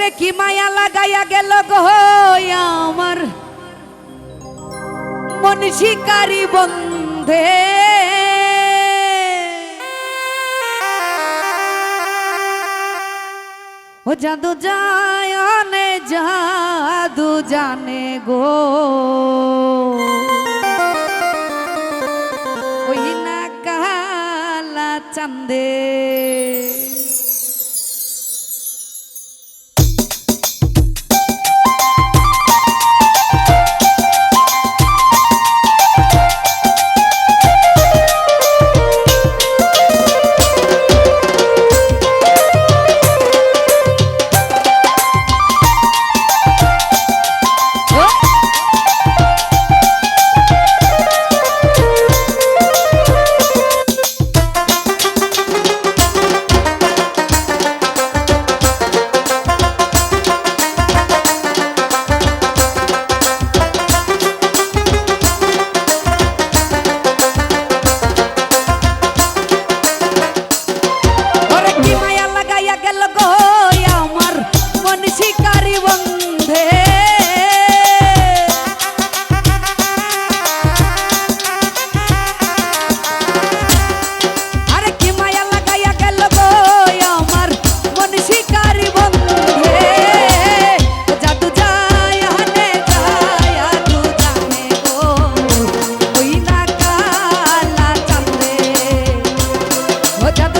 ওরে কি মায়া লাগাইয়া গেল আমার? মন শিকারি বন্ধে। ও জাদু জানে জাদু জানে গো। ওই না কালা চান্দে। Hoca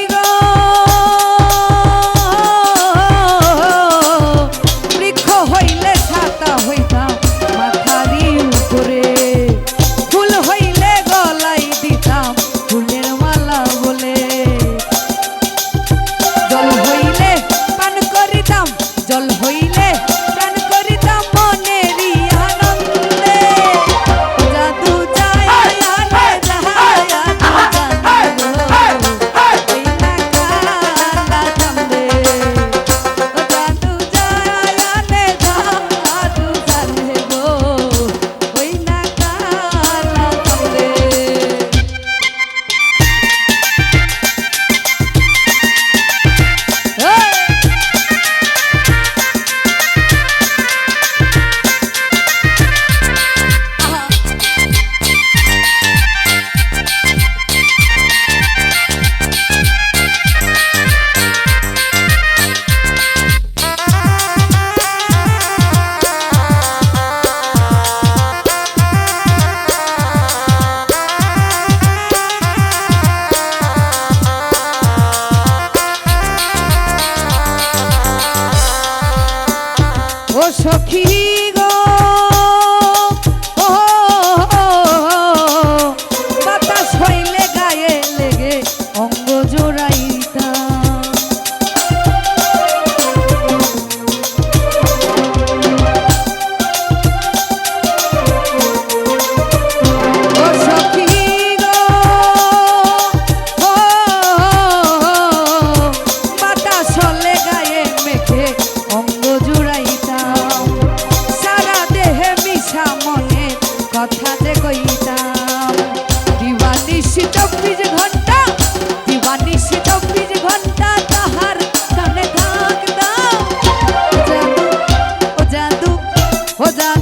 খোদা